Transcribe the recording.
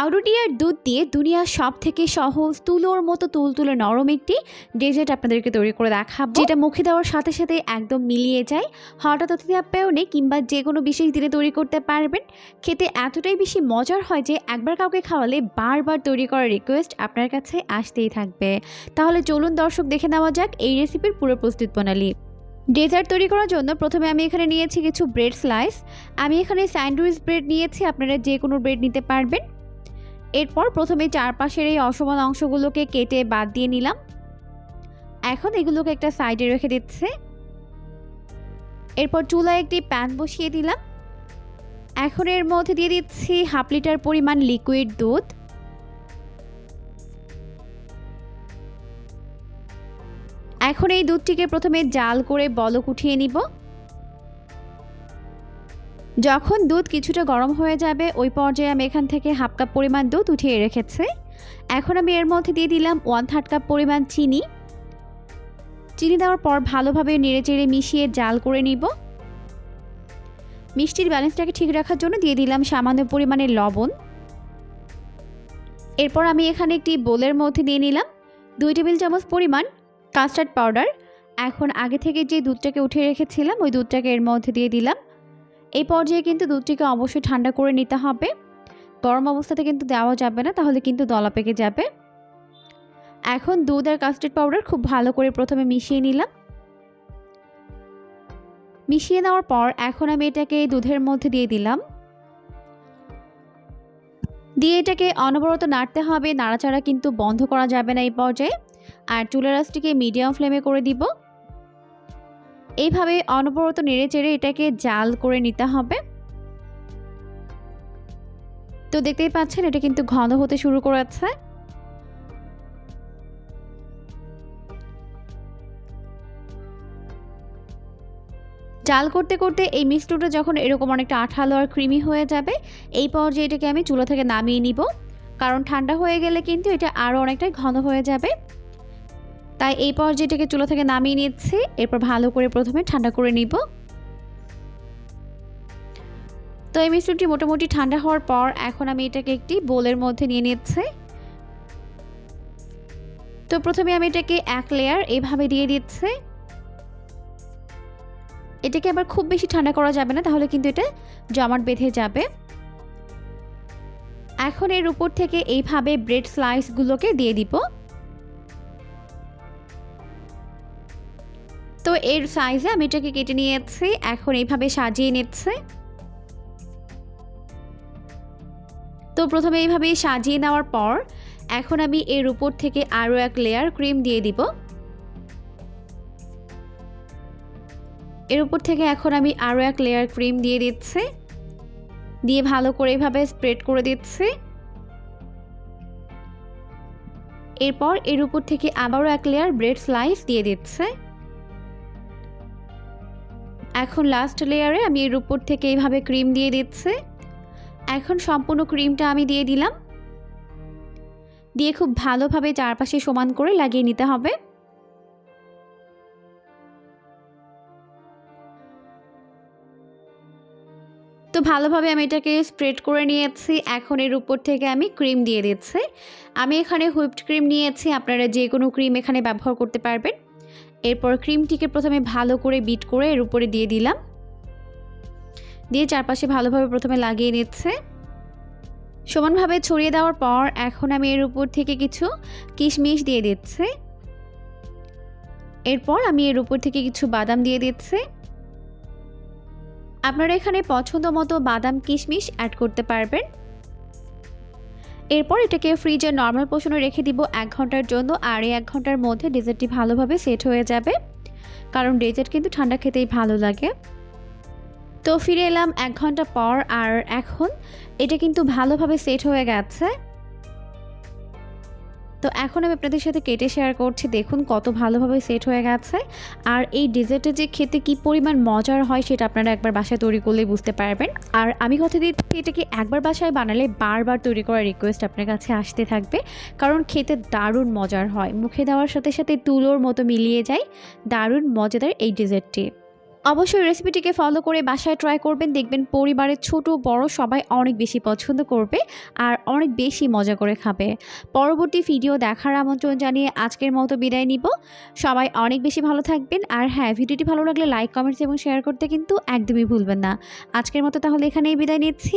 পাউরুটি আর দুধ দিয়ে দুনিয়ার সব থেকে সহজ তুলোর মতো তুলতুলে নরম একটি ডেজার্ট আপনাদেরকে তৈরি করে দেখাবো। যেটা মুখে দেওয়ার সাথে সাথে একদম মিলিয়ে যায়। হঠাৎ অতিথি আপ্যায়নে কিংবা যে কোনো বিশেষ দিনে তৈরি করতে পারবেন। খেতে এতটাই বেশি মজার হয় যে একবার কাউকে খাওয়ালে বারবার তৈরি করার রিকোয়েস্ট আপনার কাছে আসতেই থাকবে। তাহলে চলুন দর্শক দেখে নেওয়া যাক এই রেসিপির পুরো প্রস্তুত প্রণালী। ডেজার্ট তৈরি করার জন্য প্রথমে আমি এখানে নিয়েছি কিছু ব্রেড স্লাইস আমি এখানে স্যান্ডউইচ ব্রেড নিয়েছি। আপনারা যে কোনো ব্রেড নিতে পারবেন। এরপর প্রথমে চারপাশের এই অসমান অংশগুলোকে কেটে বাদ দিয়ে নিলাম। এখন এগুলোকে একটা সাইডে রেখে দিচ্ছে। এরপর চুলায় একটি প্যান বসিয়ে দিলাম। এখন এর মধ্যে দিয়ে দিচ্ছি হাফ লিটার পরিমাণ লিকুইড দুধ। এখন এই দুধটিকে প্রথমে জাল করে বলক উঠিয়ে নিব। যখন দুধ কিছুটা গরম হয়ে যাবে, ওই পর্যায়ে আমি এখান থেকে হাফ কাপ পরিমাণ দুধ উঠিয়ে রেখেছি। এখন আমি এর মধ্যে দিয়ে দিলাম ওয়ান থার্ড কাপ পরিমাণ চিনি। চিনি দেওয়ার পর ভালোভাবে নেড়েচেড়ে মিশিয়ে জাল করে নিব। মিষ্টির ব্যালেন্সটাকে ঠিক রাখার জন্য দিয়ে দিলাম সামান্য পরিমাণে লবণ। এরপর আমি এখানে একটি বোলের মধ্যে দিয়ে নিলাম দুই টেবিল চামচ পরিমাণ কাস্টার্ড পাউডার। এখন আগে থেকে যে দুধটাকে উঠিয়ে রেখেছিলাম, ওই দুধটাকে এর মধ্যে দিয়ে দিলাম এই পর্যায়ে কিন্তু দুধটিকে অবশ্যই ঠান্ডা করে নিতে হবে। গরম অবস্থাতে কিন্তু দেওয়া যাবে না, তাহলে কিন্তু দলা পেকে যাবে। এখন দুধ আর কাস্টার্ড পাউডার খুব ভালো করে প্রথমে মিশিয়ে নিলাম। মিশিয়ে নেওয়ার পর এখন আমি এটাকে দুধের মধ্যে দিয়ে দিলাম। দিয়ে এটাকে অনবরত নাড়তে হবে, নাড়াচাড়া কিন্তু বন্ধ করা যাবে না এই পর্যায়ে। আর চুলার আঁচটিকে মিডিয়াম ফ্লেমে করে দিব। এইভাবে অনবরত নেড়ে চেড়ে এটাকে জাল করে নিতে হবে। তো দেখতেই পাচ্ছেন, এটা কিন্তু ঘন হতে শুরু করেছে। জাল করতে করতে এই মিক্সটুটা যখন এরকম অনেকটা আঠালো আর ক্রিমি হয়ে যাবে, এই পর্যায়ে এটাকে আমি চুলা থেকে নামিয়ে নিব। কারণ ঠান্ডা হয়ে গেলে কিন্তু এটা আরও অনেকটাই ঘন হয়ে যাবে। তাই এই পর্যায়টাকে চুলা থেকে নামিয়ে নিচ্ছি। এরপর ভালো করে প্রথমে ঠান্ডা করে নিব। তো এই মিশ্রণটি মোটামুটি ঠান্ডা হওয়ার পর এখন আমি এটাকে একটি বোলের মধ্যে নিয়ে নিচ্ছি। তো প্রথমে আমি এটাকে এক লেয়ার এভাবে দিয়ে দিচ্ছি। এটাকে আবার খুব বেশি ঠান্ডা করা যাবে না, তাহলে কিন্তু এটা জমাট বেঁধে যাবে। এখন এর উপর থেকে এইভাবে ব্রেড স্লাইসগুলোকে দিয়ে দিব। তো এর সাইজে আমি এটাকে কেটে নিয়েছি, এখন এইভাবে সাজিয়ে নিচ্ছে। তো প্রথমে এইভাবে সাজিয়ে নেওয়ার পর, এখন আমি এর উপর থেকে আরও এক লেয়ার ক্রিম দিয়ে দিব। এর উপর থেকে এখন আমি আরও এক লেয়ার ক্রিম দিয়ে দিচ্ছি। দিয়ে ভালো করে এইভাবে স্প্রেড করে দিচ্ছি। এরপর এর উপর থেকে আবারও এক লেয়ার ব্রেড স্লাইস দিয়ে দিচ্ছে। এখন লাস্ট লেয়ারে আমি এর উপর থেকে এইভাবে ক্রিম দিয়ে দিচ্ছি। এখন সম্পূর্ণ ক্রিমটা আমি দিয়ে দিলাম। দিয়ে খুব ভালোভাবে চারপাশে সমান করে লাগিয়ে নিতে হবে। তো ভালোভাবে আমি এটাকে স্প্রেড করে নিয়েছি। এখন এর উপর থেকে আমি ক্রিম দিয়ে দিচ্ছি। আমি এখানে হুইপড ক্রিম নিয়েছি। আপনারা যে কোনো ক্রিম এখানে ব্যবহার করতে পারবেন। এরপর ক্রিমটিকে প্রথমে ভালো করে বিট করে এর উপরে দিয়ে দিলাম। দিয়ে চারপাশে ভালোভাবে প্রথমে লাগিয়ে নিচ্ছে। সমানভাবে ছড়িয়ে দেওয়ার পর এখন আমি এর উপর থেকে কিছু কিশমিশ দিয়ে দিচ্ছি। এরপর আমি এর উপর থেকে কিছু বাদাম দিয়ে দিচ্ছি। আপনারা এখানে পছন্দ মতো বাদাম কিশমিশ অ্যাড করতে পারবেন। এরপর এটাকে ফ্রিজে নর্মাল পোষণে রেখে দিব এক ঘণ্টার জন্য, আর এই এক ঘণ্টার মধ্যে ডেজার্টটি ভালোভাবে সেট হয়ে যাবে। কারণ ডেজার্ট কিন্তু ঠান্ডা খেতেই ভালো লাগে। তো ফিরে এলাম এক ঘণ্টা পর, আর এখন এটা কিন্তু ভালোভাবে সেট হয়ে গেছে। তো এখন আমি আপনাদের সাথে কেটে শেয়ার করছি। দেখুন কত ভালোভাবে সেট হয়ে গেছে। আর এই ডেজার্টে যে খেতে কি পরিমাণ মজার হয় সেটা আপনারা একবার বাসায় তৈরি করলেই বুঝতে পারবেন। আর আমি কথা দিচ্ছি এটাকে একবার বাসায় বানালে বারবার তৈরি করার রিকোয়েস্ট আপনার কাছে আসতে থাকবে। কারণ খেতে দারুণ মজার হয়। মুখে দেওয়ার সাথে সাথে তুলোর মতো মিলিয়ে যায়। দারুণ, মজাদার এই ডেজার্টটি অবশ্যই রেসিপিটিকে ফলো করে বাসায় ট্রাই করবেন। দেখবেন পরিবারের ছোট, বড় সবাই অনেক বেশি পছন্দ করবে আর অনেক বেশি মজা করে খাবে। পরবর্তী ভিডিও দেখার আমন্ত্রণ জানিয়ে আজকের মতো বিদায় নিব। সবাই অনেক বেশি ভালো থাকবেন আর হ্যাঁ ভিডিওটি ভালো লাগলে লাইক কমেন্টস এবং শেয়ার করতে কিন্তু একদমই ভুলবেন না। আজকের মতো তাহলে এখানেই বিদায় নিচ্ছি।